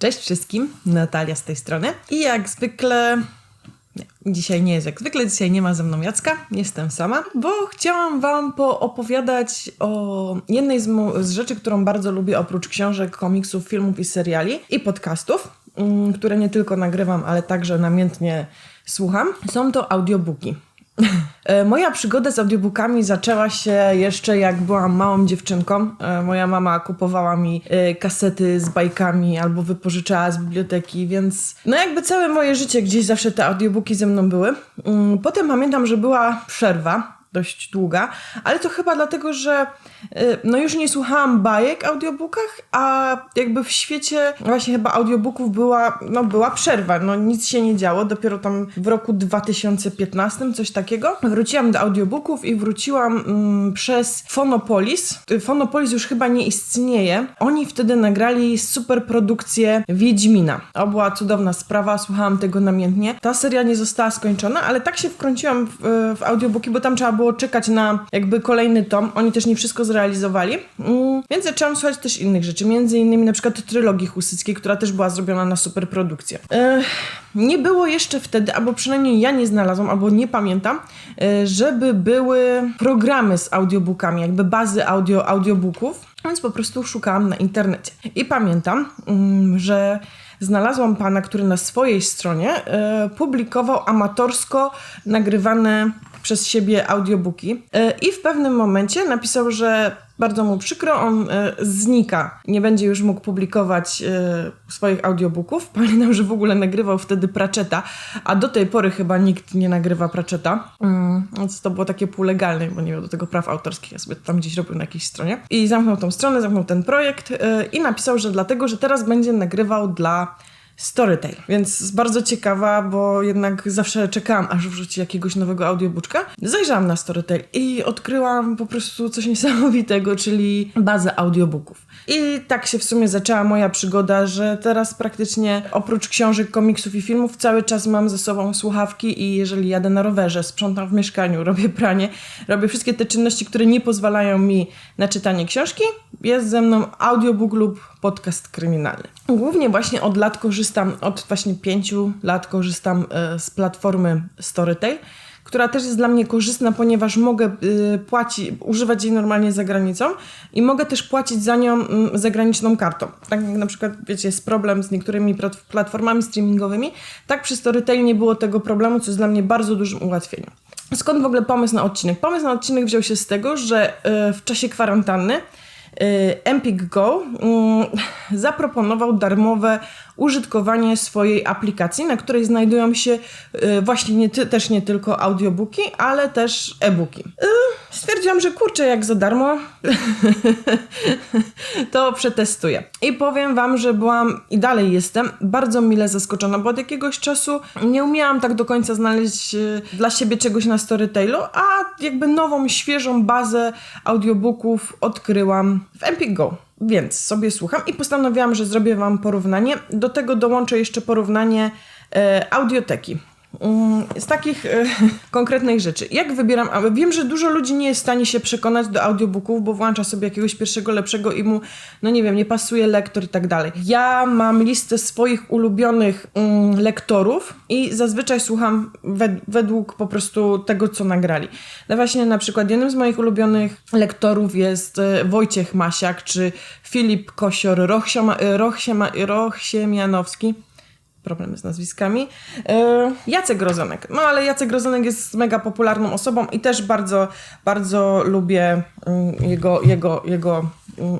Cześć wszystkim, Natalia z tej strony. I jak zwykle, nie, dzisiaj nie jest jak zwykle, dzisiaj nie ma ze mną Jacka, jestem sama, bo chciałam Wam poopowiadać o jednej z, z rzeczy, którą bardzo lubię oprócz książek, komiksów, filmów i seriali i podcastów, mm, które nie tylko nagrywam, ale także namiętnie słucham. Są to audiobooki. E, Moja przygoda z audiobookami zaczęła się jeszcze jak byłam małą dziewczynką. E, Moja mama kupowała mi e, kasety z bajkami albo wypożyczała z biblioteki, więc no jakby całe moje życie gdzieś zawsze te audiobooki ze mną były. Mm, Potem pamiętam, że była przerwa dość długa, ale to chyba dlatego, że y, no już nie słuchałam bajek audiobookach, a jakby w świecie właśnie chyba audiobooków była, no była przerwa, no nic się nie działo, dopiero tam w roku 2015, coś takiego. Wróciłam do audiobooków i wróciłam mm, przez Fonopolis. Y, Fonopolis już chyba nie istnieje. Oni wtedy nagrali super produkcję Wiedźmina. To była cudowna sprawa, słuchałam tego namiętnie. Ta seria nie została skończona, ale tak się wkręciłam w, w audiobooki, bo tam trzeba było czekać na jakby kolejny tom. Oni też nie wszystko zrealizowali. Mm, więc zaczęłam słuchać też innych rzeczy, między innymi na przykład trylogii Husyckiej, która też była zrobiona na super produkcję. Nie było jeszcze wtedy, albo przynajmniej ja nie znalazłam, albo nie pamiętam, e, żeby były programy z audiobookami, jakby bazy audio, audiobooków, więc po prostu szukałam na internecie. I pamiętam, mm, że znalazłam pana, który na swojej stronie e, publikował amatorsko nagrywane przez siebie audiobooki e, i w pewnym momencie napisał, że bardzo mu przykro, on e, znika. Nie będzie już mógł publikować e, swoich audiobooków. Pamiętam, że w ogóle nagrywał wtedy Pratchetta, a do tej pory chyba nikt nie nagrywa Pratchetta. Mm, więc to było takie półlegalne, bo nie miał do tego praw autorskich. Ja sobie tam gdzieś robił na jakiejś stronie. I zamknął tą stronę, zamknął ten projekt e, i napisał, że dlatego, że teraz będzie nagrywał dla Storytel, więc bardzo ciekawa, bo jednak zawsze czekałam, aż wrzuci jakiegoś nowego audiobooka. Zajrzałam na Storytel i odkryłam po prostu coś niesamowitego, czyli bazę audiobooków. I tak się w sumie zaczęła moja przygoda, że teraz praktycznie oprócz książek, komiksów i filmów cały czas mam ze sobą słuchawki i jeżeli jadę na rowerze, sprzątam w mieszkaniu, robię pranie, robię wszystkie te czynności, które nie pozwalają mi na czytanie książki, jest ze mną audiobook lub podcast kryminalny. Głównie właśnie od lat korzystam, od właśnie pięciu lat korzystam e, z platformy Storytel, która też jest dla mnie korzystna, ponieważ mogę y, płacić, używać jej normalnie za granicą i mogę też płacić za nią mm, zagraniczną kartą. Tak jak na przykład, wiecie, jest problem z niektórymi plat- platformami streamingowymi, tak przy Storytel nie było tego problemu, co jest dla mnie bardzo dużym ułatwieniem. Skąd w ogóle pomysł na odcinek? Pomysł na odcinek wziął się z tego, że y, w czasie kwarantanny Empik Go mm, zaproponował darmowe użytkowanie swojej aplikacji, na której znajdują się y, właśnie nie też nie tylko audiobooki, ale też e-booki. Y, Stwierdziłam, że kurczę, jak za darmo, to przetestuję. I powiem Wam, że byłam i dalej jestem bardzo mile zaskoczona, bo od jakiegoś czasu nie umiałam tak do końca znaleźć y, dla siebie czegoś na Storytelu, a jakby nową, świeżą bazę audiobooków odkryłam w Empik Go. Więc sobie słucham i postanowiłam, że zrobię Wam porównanie. Do tego dołączę jeszcze porównanie e, audioteki. Mm, Z takich e, konkretnych rzeczy. Jak wybieram? Wiem, że dużo ludzi nie jest w stanie się przekonać do audiobooków, bo włącza sobie jakiegoś pierwszego lepszego i mu, no nie wiem, nie pasuje lektor i tak dalej. Ja mam listę swoich ulubionych mm, lektorów i zazwyczaj słucham wed według po prostu tego, co nagrali. No właśnie na przykład jednym z moich ulubionych lektorów jest e, Wojciech Masiak czy Filip Kosior, Rochsiema, Rochsiema, Rochsiemianowski problemy z nazwiskami. E, Jacek Rozenek. No ale Jacek Rozenek jest mega popularną osobą i też bardzo, bardzo lubię mm, jego, jego, jego,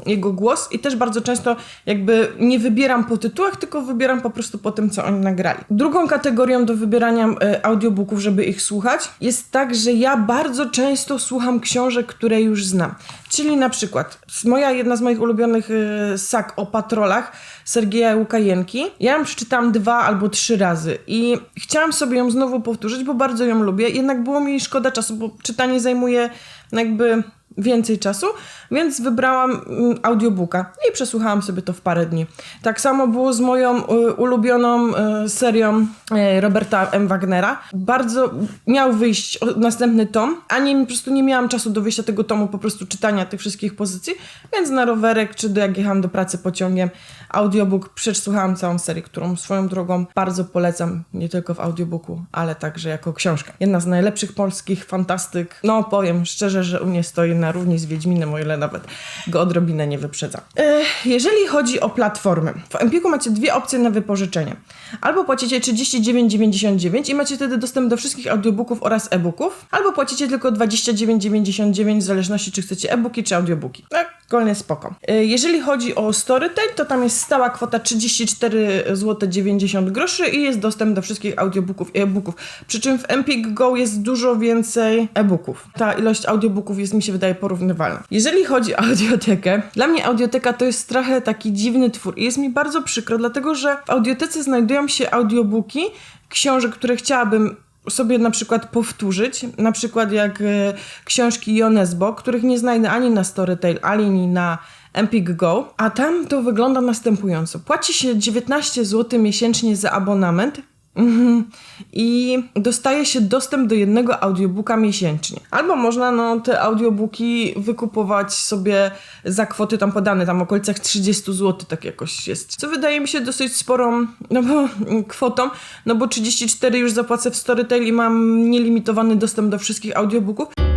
jego głos i też bardzo często jakby nie wybieram po tytułach, tylko wybieram po prostu po tym, co oni nagrali. Drugą kategorią do wybierania e, audiobooków, żeby ich słuchać, jest tak, że ja bardzo często słucham książek, które już znam. Czyli na przykład moja, jedna z moich ulubionych e, sak o patrolach Sergieja Łukajenki. Ja ją przeczytałam dwa albo trzy razy i chciałam sobie ją znowu powtórzyć, bo bardzo ją lubię. Jednak było mi szkoda czasu, bo czytanie zajmuje jakby więcej czasu, więc wybrałam mm, audiobooka i przesłuchałam sobie to w parę dni. Tak samo było z moją y, ulubioną y, serią y, Roberta M. Wagnera. Bardzo miał wyjść następny tom, a nie, po prostu nie miałam czasu do wyjścia tego tomu, po prostu czytania tych wszystkich pozycji, więc na rowerek, czy do, jak jechałam do pracy pociągiem, audiobook, przesłuchałam całą serię, którą swoją drogą bardzo polecam, nie tylko w audiobooku, ale także jako książka. Jedna z najlepszych polskich fantastyk. No, powiem szczerze, że u mnie stoi na równi z Wiedźminem, o ile nawet go odrobinę nie wyprzedza. Jeżeli chodzi o platformy, w Empiku macie dwie opcje na wypożyczenie. Albo płacicie 39,99 i macie wtedy dostęp do wszystkich audiobooków oraz e-booków, albo płacicie tylko 29,99 w zależności czy chcecie e-booki czy audiobooki. Tak, Szkolnie spoko. Jeżeli chodzi o Storytel, to tam jest stała kwota 34 zł 90 groszy i jest dostęp do wszystkich audiobooków i e-booków. Przy czym w Empik Go jest dużo więcej e-booków. Ta ilość audiobooków jest mi się wydaje porównywalna. Jeżeli chodzi o audiotekę, dla mnie audioteka to jest trochę taki dziwny twór i jest mi bardzo przykro, dlatego że w audiotece znajdują się audiobooki książek, które chciałabym sobie na przykład powtórzyć, na przykład jak e, książki Jonesbo, których nie znajdę ani na Storytel, ani na Empik Go, a tam to wygląda następująco. Płaci się 19 zł miesięcznie za abonament i dostaje się dostęp do jednego audiobooka miesięcznie. Albo można no, te audiobooki wykupować sobie za kwoty tam podane, tam w okolicach 30 zł tak jakoś jest. Co wydaje mi się dosyć sporą no bo, kwotą, no bo 34 już zapłacę w Storytel i mam nielimitowany dostęp do wszystkich audiobooków.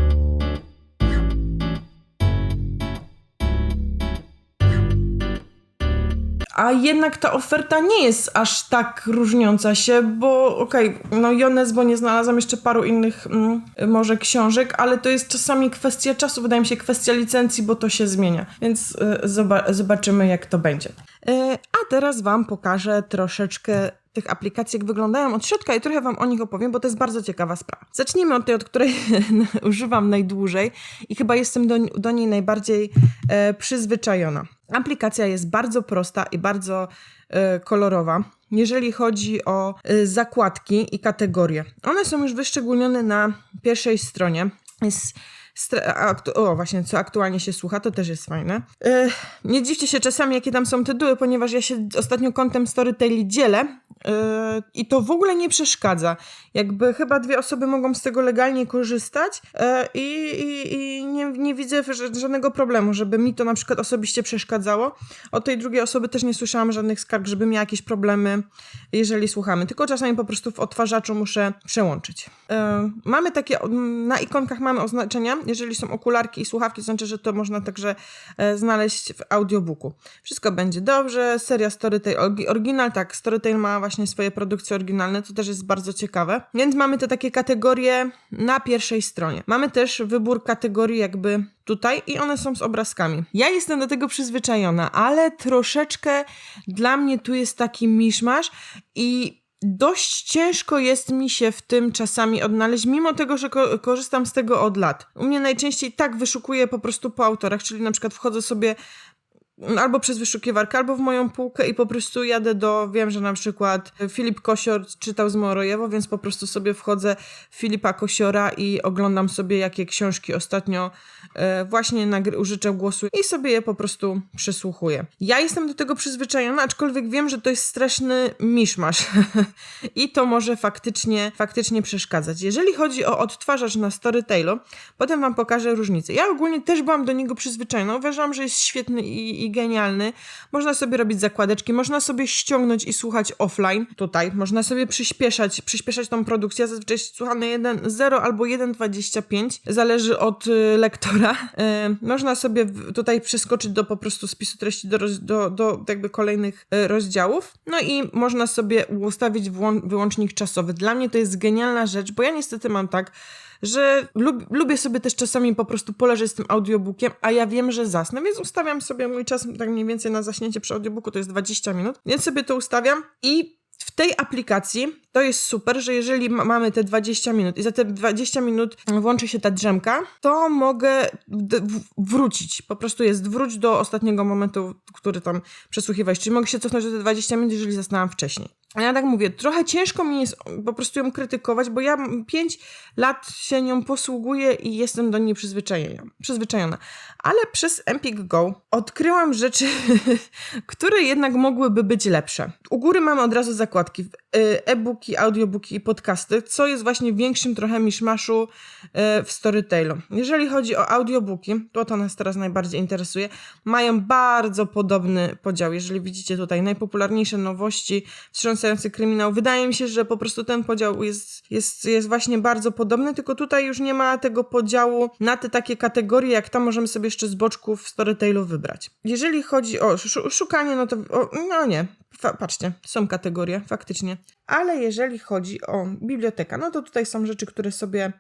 A jednak ta oferta nie jest aż tak różniąca się, bo okej, no Jones, bo nie znalazłam jeszcze paru innych mm, może książek, ale to jest czasami kwestia czasu, wydaje mi się kwestia licencji, bo to się zmienia. Więc y, zoba- zobaczymy jak to będzie. Y, a teraz wam pokażę troszeczkę tych aplikacji, jak wyglądają od środka i trochę wam o nich opowiem, bo to jest bardzo ciekawa sprawa. Zacznijmy od tej, od której używam najdłużej i chyba jestem do, do niej najbardziej e, przyzwyczajona. Aplikacja jest bardzo prosta i bardzo e, kolorowa. Jeżeli chodzi o e, zakładki i kategorie, one są już wyszczególnione na pierwszej stronie. Jest o, właśnie, co aktualnie się słucha, to też jest fajne. E, nie dziwcie się czasami, jakie tam są tytuły, ponieważ ja się ostatnio kątem Storyteli dzielę i to w ogóle nie przeszkadza. Jakby chyba dwie osoby mogą z tego legalnie korzystać e, i, i, i nie, nie widzę żadnego problemu, żeby mi to na przykład osobiście przeszkadzało. Od tej drugiej osoby też nie słyszałam żadnych skarg, żeby miała jakieś problemy, jeżeli słuchamy. Tylko czasami po prostu w odtwarzaczu muszę przełączyć. E, mamy takie, na ikonkach mamy oznaczenia, jeżeli są okularki i słuchawki, to znaczy, że to można także e, znaleźć w audiobooku. Wszystko będzie dobrze, seria Storytel orgi- Original, tak, Storytel ma właśnie swoje produkcje oryginalne, to też jest bardzo ciekawe. Więc mamy te takie kategorie na pierwszej stronie. Mamy też wybór kategorii jakby tutaj i one są z obrazkami. Ja jestem do tego przyzwyczajona, ale troszeczkę dla mnie tu jest taki miszmasz i dość ciężko jest mi się w tym czasami odnaleźć, mimo tego, że ko- korzystam z tego od lat. U mnie najczęściej tak wyszukuję po prostu po autorach, czyli na przykład wchodzę sobie albo przez wyszukiwarkę, albo w moją półkę i po prostu jadę do, wiem, że na przykład Filip Kosior czytał z Morojewo, więc po prostu sobie wchodzę w Filipa Kosiora i oglądam sobie, jakie książki ostatnio e, właśnie nagry- użyczę głosu i sobie je po prostu przesłuchuję. Ja jestem do tego przyzwyczajona, aczkolwiek wiem, że to jest straszny miszmasz i to może faktycznie, faktycznie przeszkadzać. Jeżeli chodzi o odtwarzacz na Storytelu, potem wam pokażę różnicę. Ja ogólnie też byłam do niego przyzwyczajona, uważam, że jest świetny i, i genialny. Można sobie robić zakładeczki, można sobie ściągnąć i słuchać offline tutaj, można sobie przyspieszać, przyspieszać tą produkcję, zazwyczaj słucha na 1.0 albo 1.25, zależy od y, lektora. Y, można sobie tutaj przeskoczyć do po prostu spisu treści do, roz, do, do jakby kolejnych y, rozdziałów. No i można sobie ustawić wyłącznik czasowy. Dla mnie to jest genialna rzecz, bo ja niestety mam tak, że lub, lubię sobie też czasami po prostu poleżeć z tym audiobookiem, a ja wiem, że zasnę, więc ustawiam sobie mój czas tak mniej więcej na zaśnięcie przy audiobooku, to jest 20 minut, więc sobie to ustawiam i w tej aplikacji to jest super, że jeżeli ma- mamy te 20 minut i za te 20 minut włączy się ta drzemka, to mogę wrócić. Po prostu jest wróć do ostatniego momentu, który tam przesłuchiwałeś. Czyli mogę się cofnąć do te 20 minut, jeżeli zasnęłam wcześniej. Ja tak mówię, trochę ciężko mi jest po prostu ją krytykować, bo ja 5 lat się nią posługuję i jestem do niej przyzwyczajona. Ale przez Empik Go odkryłam rzeczy, które jednak mogłyby być lepsze. U góry mamy od razu zakładki. y, E-booki, audiobooki i podcasty, co jest właśnie większym trochę miszmaszu y, w Storytelu. Jeżeli chodzi o audiobooki, to to nas teraz najbardziej interesuje, mają bardzo podobny podział. Jeżeli widzicie tutaj najpopularniejsze nowości, wstrząsający kryminał, wydaje mi się, że po prostu ten podział jest, jest, jest właśnie bardzo podobny, tylko tutaj już nie ma tego podziału na te takie kategorie, jak tam możemy sobie jeszcze z boczków w Storytelu wybrać. Jeżeli chodzi o szu- szukanie, no to o, no nie, Fa- patrzcie, są kategorie, faktycznie. Ale jeżeli chodzi o bibliotekę, no to tutaj są rzeczy, które sobie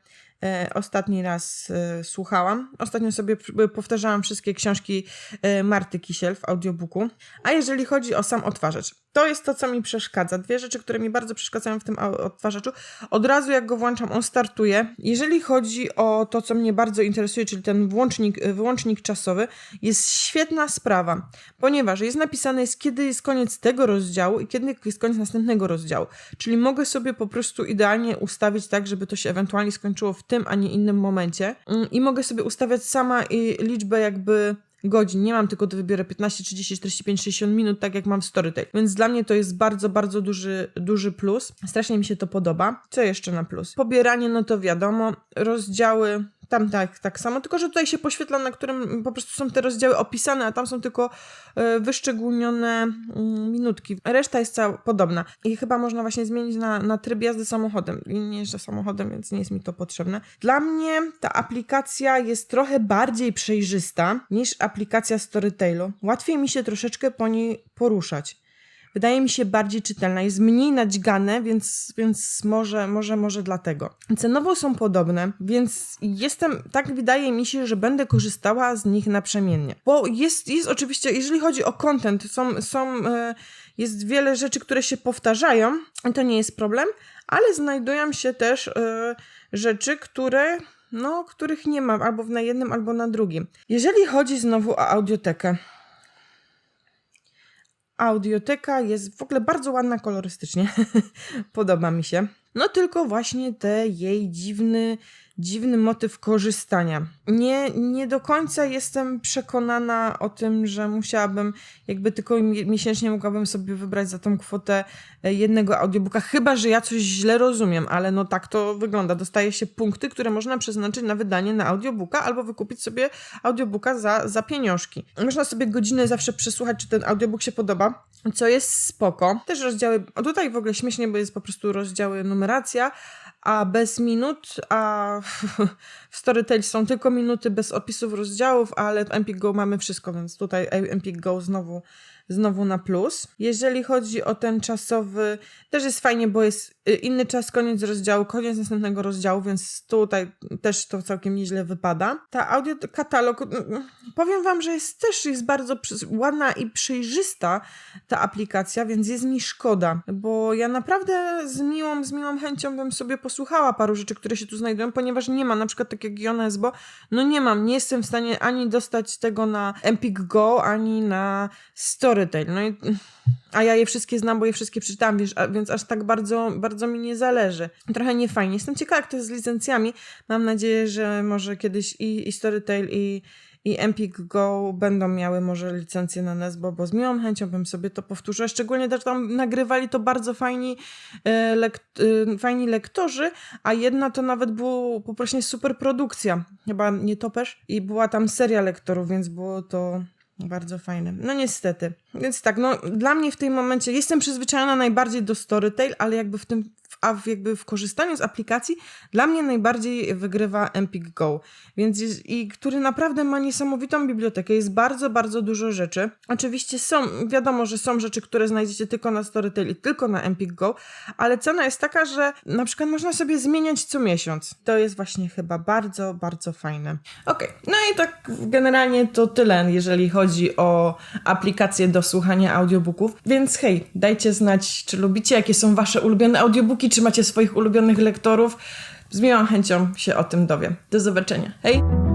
e, ostatni raz e, słuchałam. Ostatnio sobie p- powtarzałam wszystkie książki e, Marty Kisiel w audiobooku. A jeżeli chodzi o sam odtwarzacz, to jest to, co mi przeszkadza. Dwie rzeczy, które mi bardzo przeszkadzają w tym odtwarzaczu. Od razu jak go włączam, on startuje. Jeżeli chodzi o to, co mnie bardzo interesuje, czyli ten włącznik, e, wyłącznik czasowy, jest świetna sprawa, ponieważ jest napisane, jest kiedy jest koniec tego rozdziału i kiedy jest koniec następnego rozdziału. Czyli mogę sobie po prostu idealnie ustawić tak, żeby to się ewentualnie skończyło w tym, a nie innym momencie. Mm, I mogę sobie ustawiać sama i liczbę jakby godzin. Nie mam tylko do wyboru 15, 30, 45, 60 minut, tak jak mam w Storytel. Więc dla mnie to jest bardzo, bardzo duży, duży plus. Strasznie mi się to podoba. Co jeszcze na plus? Pobieranie, no to wiadomo. Rozdziały tam tak, tak samo, tylko że tutaj się poświetla, na którym po prostu są te rozdziały opisane, a tam są tylko e, wyszczególnione mm, minutki. Reszta jest cała podobna. I chyba można właśnie zmienić na, na tryb jazdy samochodem. I nie jeżdżę samochodem, więc nie jest mi to potrzebne. Dla mnie ta aplikacja jest trochę bardziej przejrzysta niż aplikacja Storytelu. Łatwiej mi się troszeczkę po niej poruszać wydaje mi się bardziej czytelna, jest mniej nadźgane, więc, więc może, może, może dlatego. Cenowo są podobne, więc jestem, tak wydaje mi się, że będę korzystała z nich naprzemiennie. Bo jest, jest oczywiście, jeżeli chodzi o content, są, są, e, jest wiele rzeczy, które się powtarzają, i to nie jest problem, ale znajdują się też e, rzeczy, które no, których nie mam albo na jednym, albo na drugim. Jeżeli chodzi znowu o audiotekę, Audioteka jest w ogóle bardzo ładna kolorystycznie. Podoba mi się. No tylko właśnie te jej dziwny, dziwny motyw korzystania. Nie, nie do końca jestem przekonana o tym, że musiałabym, jakby tylko mi- miesięcznie mogłabym sobie wybrać za tą kwotę e, jednego audiobooka, chyba że ja coś źle rozumiem, ale no tak to wygląda. Dostaje się punkty, które można przeznaczyć na wydanie na audiobooka albo wykupić sobie audiobooka za, za pieniążki. Można sobie godzinę zawsze przesłuchać, czy ten audiobook się podoba, co jest spoko. Też rozdziały, tutaj w ogóle śmiesznie, bo jest po prostu rozdziały numeracja, a bez minut, a w Storytel są tylko minuty bez opisów rozdziałów, ale w Empik Go mamy wszystko, więc tutaj Empik Go znowu, znowu na plus. Jeżeli chodzi o ten czasowy, też jest fajnie, bo jest y, inny czas, koniec rozdziału, koniec następnego rozdziału, więc tutaj też to całkiem nieźle wypada. Ta audio katalog, powiem wam, że jest też jest bardzo ładna i przejrzysta ta aplikacja, więc jest mi szkoda, bo ja naprawdę z miłą, z miłą chęcią bym sobie posłuchała paru rzeczy, które się tu znajdują, ponieważ nie ma, na przykład tak jak Jonesbo, no nie mam, nie jestem w stanie ani dostać tego na Empik Go, ani na Storytel, no i a ja je wszystkie znam, bo je wszystkie przeczytałam, wiesz, a, więc aż tak bardzo, bardzo mi nie zależy. Trochę niefajnie. Jestem ciekawa, jak to jest z licencjami. Mam nadzieję, że może kiedyś i, i Storytel, i, i Empik Go będą miały może licencję na Nesbo, bo z miłą chęcią bym sobie to powtórzyła. Szczególnie też tam nagrywali to bardzo fajni, e, e, fajni lektorzy, a jedna to nawet było po prostu super produkcja. Chyba nie topesz. I była tam seria lektorów, więc było to bardzo fajne. No niestety. Więc tak, no dla mnie w tym momencie jestem przyzwyczajona najbardziej do Storytel, ale jakby w tym, a w, jakby w korzystaniu z aplikacji dla mnie najbardziej wygrywa Empik Go. Więc jest, i który naprawdę ma niesamowitą bibliotekę. Jest bardzo, bardzo dużo rzeczy. Oczywiście są, wiadomo, że są rzeczy, które znajdziecie tylko na Storytel i tylko na Empik Go, ale cena jest taka, że na przykład można sobie zmieniać co miesiąc. To jest właśnie chyba bardzo, bardzo fajne. Okej, no i tak generalnie to tyle, jeżeli chodzi o aplikacje do słuchania audiobooków. Więc hej, dajcie znać, czy lubicie, jakie są wasze ulubione audiobooki, czy macie swoich ulubionych lektorów. Z miłą chęcią się o tym dowiem. Do zobaczenia. Hej!